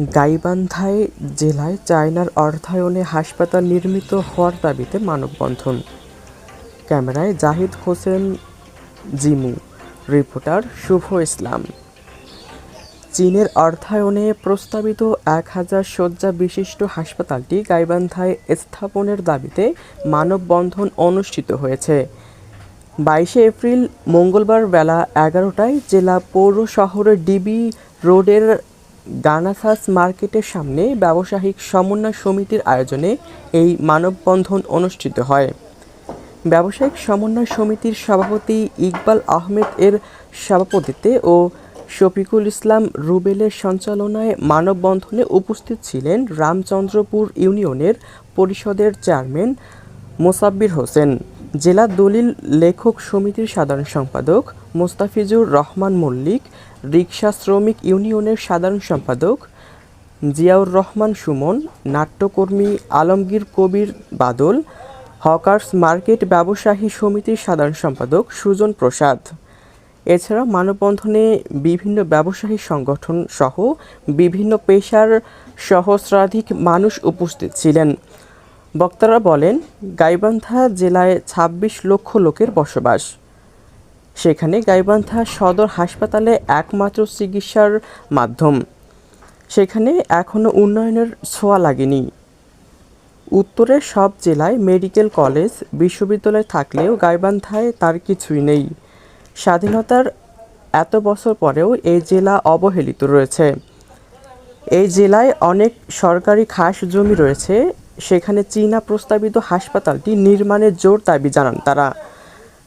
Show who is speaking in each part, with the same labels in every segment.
Speaker 1: গাইবান্ধায় জেলায় চায়নার অর্থায়নে হাসপাতাল নির্মিত হওয়ার দাবিতে মানববন্ধন। ক্যামেরায় জাহিদ হোসেন, জিমু, রিপোর্টার শুভ ইসলাম। চীনের অর্থায়নে প্রস্তাবিত এক হাজার শয্যা বিশিষ্ট হাসপাতালটি গাইবান্ধায় স্থাপনের দাবিতে মানববন্ধন অনুষ্ঠিত হয়েছে। বাইশে এপ্রিল মঙ্গলবার বেলা এগারোটায় জেলা পৌর শহরের ডিবি রোডের গানাসাস মার্কেটের সামনে ব্যবসায়িক সমন্বয় সমিতির আয়োজনে এই মানববন্ধন অনুষ্ঠিত হয়। ব্যবসায়িক সমন্বয় সমিতির সভাপতি ইকবাল আহমেদ এর সভাপতিত্বে ও শফিকুল ইসলাম রুবেলের সঞ্চালনায় মানববন্ধনে উপস্থিত ছিলেন রামচন্দ্রপুর ইউনিয়নের পরিষদের চেয়ারম্যান মোসাব্বির হোসেন। জেলা দলিল লেখক সমিতির সাধারণ সম্পাদক মোস্তাফিজুর রহমান মল্লিক, রিকশা শ্রমিক ইউনিয়নের সাধারণ সম্পাদক জিয়াউর রহমান সুমন, নাট্যকর্মী আলমগীর কবির বাদল, হকার্স মার্কেট ব্যবসায়ী সমিতির সাধারণ সম্পাদক সুজন প্রসাদ। এছাড়া মানববন্ধনে বিভিন্ন ব্যবসায়ী সংগঠন সহ বিভিন্ন পেশার সহস্রাধিক মানুষ উপস্থিত ছিলেন। বক্তারা বলেন, গাইবান্ধা জেলায় ২৬ লক্ষ লোকের বসবাস। সেখানে গাইবান্ধা সদর হাসপাতালে একমাত্র চিকিৎসার মাধ্যম। সেখানে এখনও উন্নয়নের ছোঁয়া লাগেনি। উত্তরের সব জেলায় মেডিকেল কলেজ, বিশ্ববিদ্যালয় থাকলেও গাইবান্ধায় তার কিছুই নেই। স্বাধীনতার এত বছর পরেও এই জেলা অবহেলিত রয়েছে। এই জেলায় অনেক সরকারি খাস জমি রয়েছে সেখানে চীনা প্রস্তাবিত হাসপাতালটি নির্মাণের জোর দাবি জানান তারা।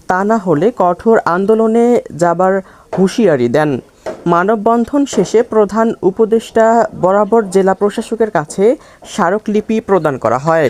Speaker 1: তা না হলে কঠোর আন্দোলনে যাবার হুঁশিয়ারি দেন। মানববন্ধন শেষে প্রধান উপদেষ্টা বরাবর জেলা প্রশাসকের কাছে স্মারকলিপি প্রদান করা হয়।